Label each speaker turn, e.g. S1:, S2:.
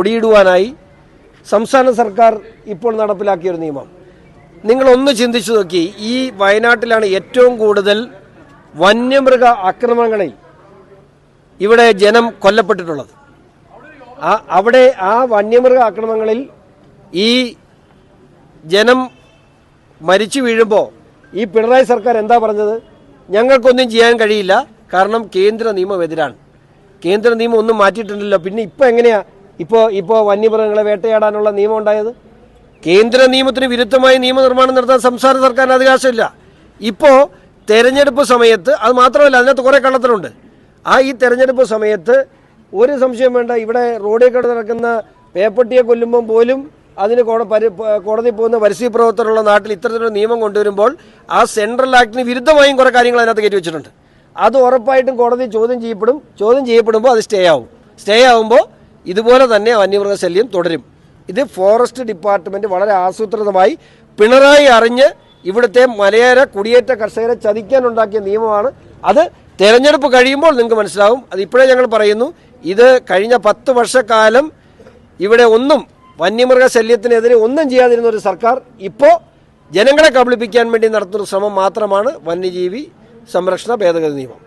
S1: കൊടിയിടുവാനായി സംസ്ഥാന സർക്കാർ ഇപ്പോൾ നടപ്പിലാക്കിയ ഒരു നിയമം. നിങ്ങളൊന്ന് ചിന്തിച്ചു നോക്കി ഈ വയനാട്ടിലാണ് ഏറ്റവും കൂടുതൽ വന്യമൃഗ ആക്രമണങ്ങളിൽ ഇവിടെ ജനം കൊല്ലപ്പെട്ടിട്ടുള്ളത്. ആ അവിടെ ആ വന്യമൃഗ ആക്രമണങ്ങളിൽ ഈ ജനം മരിച്ചു വീഴുമ്പോൾ ഈ പിണറായി സർക്കാർ എന്താ പറഞ്ഞത്? ഞങ്ങൾക്കൊന്നും ചെയ്യാൻ കഴിയില്ല കാരണം കേന്ദ്ര നിയമം എതിരാണ്. കേന്ദ്ര നിയമം ഒന്നും മാറ്റിയിട്ടുണ്ടല്ലോ പിന്നെ ഇപ്പം എങ്ങനെയാ ഇപ്പോൾ ഇപ്പോൾ വന്യമൃഗങ്ങളെ വേട്ടയാടാനുള്ള നിയമം ഉണ്ടായത് കേന്ദ്ര നിയമത്തിന് വിരുദ്ധമായി നിയമനിർമ്മാണം നടത്താൻ സംസ്ഥാന സർക്കാരിന് അവകാശമില്ല. ഇപ്പോൾ തെരഞ്ഞെടുപ്പ് സമയത്ത് അത് മാത്രമല്ല അതിനകത്ത് കുറേ കള്ളത്തരമുണ്ട്. ആ ഈ തെരഞ്ഞെടുപ്പ് സമയത്ത് ഒരു സംശയം വേണ്ട ഇവിടെ റോഡിൽ കൂടെ നടക്കുന്ന പേപ്പട്ടിയെ കൊല്ലുമ്പോൾ പോലും അതിന് കോടതി പോകുന്ന പരിസ്ഥിതി പ്രവർത്തനമുള്ള നാട്ടിൽ ഇത്തരത്തിലൊരു നിയമം കൊണ്ടുവരുമ്പോൾ ആ സെൻട്രൽ ആക്ടിന് വിരുദ്ധമായും കുറേ കാര്യങ്ങൾ അതിനകത്ത് കയറ്റി വെച്ചിട്ടുണ്ട്. അത് ഉറപ്പായിട്ടും കോടതി ചോദ്യം ചെയ്യപ്പെടും. ചോദ്യം ചെയ്യപ്പെടുമ്പോൾ അത് സ്റ്റേ ആവും. സ്റ്റേ ആവുമ്പോൾ ഇതുപോലെ തന്നെ വന്യമൃഗശല്യം തുടരും. ഇത് ഫോറസ്റ്റ് ഡിപ്പാർട്ട്മെന്റ് വളരെ ആസൂത്രിതമായി പിണറായി അറിഞ്ഞ് ഇവിടുത്തെ മലയോര കുടിയേറ്റ കർഷകരെ ചതിക്കാനുണ്ടാക്കിയ നിയമമാണ്. അത് തെരഞ്ഞെടുപ്പ് കഴിയുമ്പോൾ നിങ്ങൾക്ക് മനസ്സിലാവും. അത് ഇപ്പോഴേ ഞങ്ങൾ പറയുന്നു. ഇത് കഴിഞ്ഞ പത്ത് വർഷക്കാലം ഇവിടെ ഒന്നും വന്യമൃഗ ശല്യത്തിനെതിരെ ഒന്നും ചെയ്യാതിരുന്ന ഒരു സർക്കാർ. ഇപ്പോൾ ജനങ്ങളെ കബളിപ്പിക്കാൻ വേണ്ടി നടത്തുന്ന ശ്രമം മാത്രമാണ് വന്യജീവി സംരക്ഷണ ഭേദഗതി നിയമം.